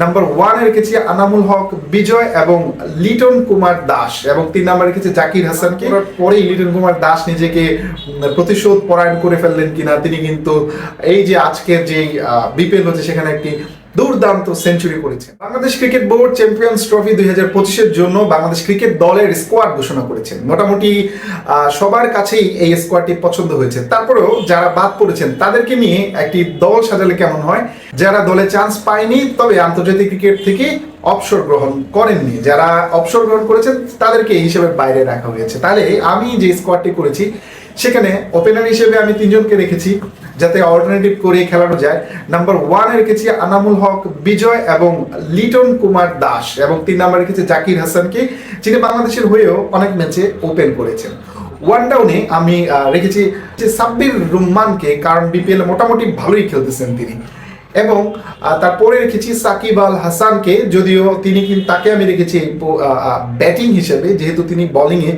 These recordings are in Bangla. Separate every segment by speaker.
Speaker 1: নাম্বার ওয়ানে রেখেছি আনামুল হক, বিজয় এবং লিটন কুমার দাস। এবং তিন নাম্বার রেখেছি জাকির হাসানকে পরেই লিটন কুমার দাস নিজেকে প্রতিশোধ পরায়ণ করে ফেললেন কিনা, তিনি কিন্তু এই যে আজকের যে বিপিএল হচ্ছে, সেখানে একটি দুর্দান্ত সেঞ্চুরি করেছে। Bangladesh cricket board champions trophy দুই হাজার পঁচিশের জন্য বাংলাদেশ ক্রিকেট দলের স্কোয়াড ঘোষণা করেছেন। মোটামুটি সবার কাছেই এই স্কোয়াডটি পছন্দ হয়েছে। তারপরেও যারা বাদ পড়েছেন, তাদেরকে নিয়ে একটি দল সাজালে কেমন হয়? যারা দলে চান্স পায়নি, তবে আন্তর্জাতিক ক্রিকেট থেকে অবসর গ্রহণ করেননি। যারা অবসর গ্রহণ করেছেন, তাদেরকে এই হিসেবে বাইরে রাখা হয়েছে। তাহলে আমি যে স্কোয়াডটি করেছি, সেখানে ওপেনার হিসেবে আমি তিনজনকে রেখেছি। যাতে অল্টারনেটিভ করে খেলানো যায়। নাম্বার ওয়ানে রেখেছি আনামুল হক, বিজয় এবং লিটন কুমার দাস এবং তিন নাম্বার রেখেছি জাকির হাসানকে, যিনি বাংলাদেশের হয়েও অনেক ম্যাচে ওপেন করেছেন। ওয়ান ডাউনে আমি রেখেছি যে সাব্বির রুম্মানকে কারণ বিপিএল মোটামুটি ভালোই খেলতেছেন তিনি। এবং তারপরে রেখেছি সাকিব আল হাসানকে, যদিও তিনি তাকে আমি রেখেছি ব্যাটিং হিসেবে, যেহেতু তিনি বোলিংয়ে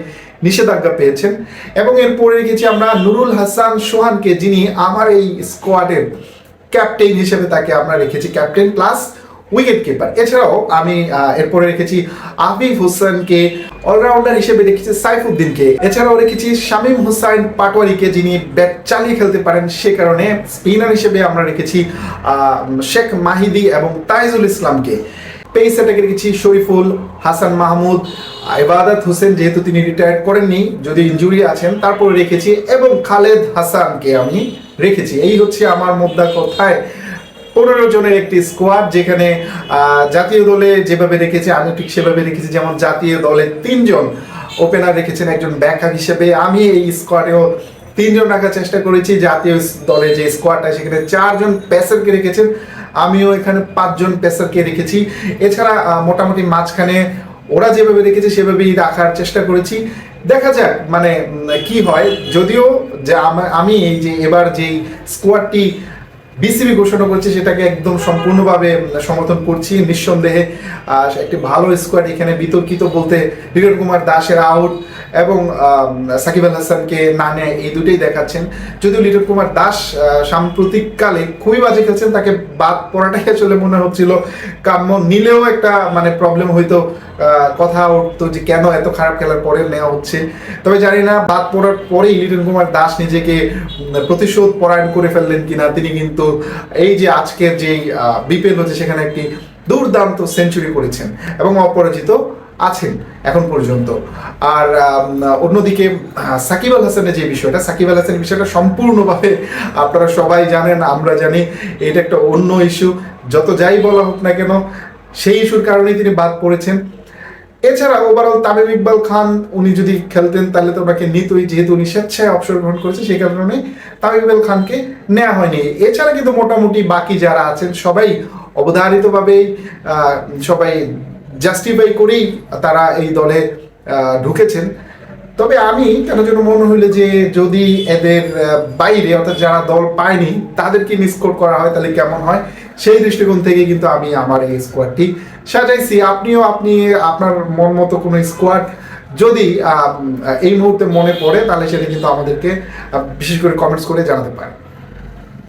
Speaker 1: নিষেধাজ্ঞা পেয়েছেন। এবং এরপরে রেখেছি আমরা নুরুল হাসান সোহানকে, যিনি আমার এই স্কোয়াডের ক্যাপ্টেন হিসেবে তাকে আমরা রেখেছি ক্যাপ্টেন প্লাস উইকেট কিপার এছাড়াও আমি এরপরে রেখেছি আবিব হোসেনকে অলরাউন্ডার হিসেবে রেখেছি সাইফুদ্দিনকে। এছাড়াও রেখেছি শামীম হুসাইন পাটোয়ারিকে, যিনি ব্যাট চালিয়ে খেলতে পারেন, সে কারণে স্পিনার হিসেবে আমরা রেখেছি শেখ মাহিদি এবং তাইজুল ইসলামকে। পেস অ্যাটাকে রেখেছি শরীফুল হাসান মাহমুদ, ইবাদত হোসেন যেহেতু তিনি রিটায়ার করেননি, যদি ইনজুরি আছেন, তারপরে রেখেছি এবং খালেদ হাসানকে আমি রেখেছি। এই হচ্ছে আমার মোদ্দা কথায়। পনেরো জনের একটি স্কোয়াড যেখানে জাতীয় দলে যেভাবে রেখেছে, আমি ঠিক সেভাবে রেখেছি, যেমন জাতীয় দলে তিনজন ওপেনার রেখেছেন একজন ব্যাকআপ হিসেবে। আমি এই স্কোয়াডেও তিনজন রাখার চেষ্টা করেছি। জাতীয় দলে যে স্কোয়াডটা সেখানে চারজন প্যাসারকে রেখেছেন। আমিও এখানে পাঁচজন পেসারকে রেখেছি। এছাড়া মোটামুটি মাঝখানে ওরা যেভাবে রেখেছে, সেভাবেই রাখার চেষ্টা করেছি। দেখা যাক মানে কি হয়। যদিও যে আমি এই যে এবার যেই স্কোয়াডটি বিসিবি ঘোষণা করছে সেটাকে একদম সম্পূর্ণভাবে সমর্থন করছি, নিঃসন্দেহে। একটি ভালো স্কোয়াড এখানে বিতর্কিত বলতে বিরেন কুমার দাসের আউট এবং সাকিব আল হাসানকে না নেয় এই দুটোই দেখাচ্ছেন। যদিও লিটন কুমার দাস সাম্প্রতিককালে খুবই বাজে খেলছেন, তাকে বাদ পড়াটাই আসলে মনে হচ্ছিল কাম্য। নিলেও একটা মানে প্রবলেম হয়তো কথা উঠতো যে কেন এত খারাপ খেলার পরে নেওয়া হচ্ছে। তবে জানি না, বাদ পড়ার পরেই লিটন কুমার দাস নিজেকে প্রতিশোধ পরায়ণ করে ফেললেন কিনা, তিনি কিন্তু এই যে আজকের যে বিপিএল হচ্ছে সেখানে একটি দুর্দান্ত সেঞ্চুরি করেছেন এবং অপরাজিত আছেন এখন পর্যন্ত। আর অন্যদিকে সাকিব আল হাসানের যে বিষয়টা, সাকিব আল হাসানের বিষয়টা সম্পূর্ণভাবে আপনারা সবাই জানেন, আমরা জানি, এটা একটা অন্য ইস্যু যত যাই বলা হোক না কেন, সেই ইস্যুর কারণেই তিনি বাদ পড়েছেন। এছাড়া ওভারঅল তামিম ইকবাল খান, উনি যদি খেলতেন, তাহলে তো ওনাকে নিতই, যেহেতু উনি স্বেচ্ছায় অবসর গ্রহণ করেছে, সেই কারণে তামিম ইকবাল খানকে নেওয়া হয়নি। এছাড়া কিন্তু মোটামুটি বাকি যারা আছেন, সবাই অবধারিতভাবেই সবাই জাস্টিফাই করেই তারা এই দলে ঢুকেছেন। তবে আমি কেন যেন মনে হইলে যে যদি এদের বাইরে অর্থাৎ যারা দল পায়নি, তাদেরকে মিসকোর করা হয় তাহলে কেমন হয়? সেই দৃষ্টিকোণ থেকে কিন্তু আমি আমার এই স্কোয়াডটি সাজাইছি। আপনিও, আপনি, আপনার মন মতো কোনো স্কোয়াড যদি এই মুহূর্তে মনে পড়ে, তাহলে সেটা কিন্তু আমাদেরকে বিশেষ করে কমেন্টস করে জানাতে পারেন।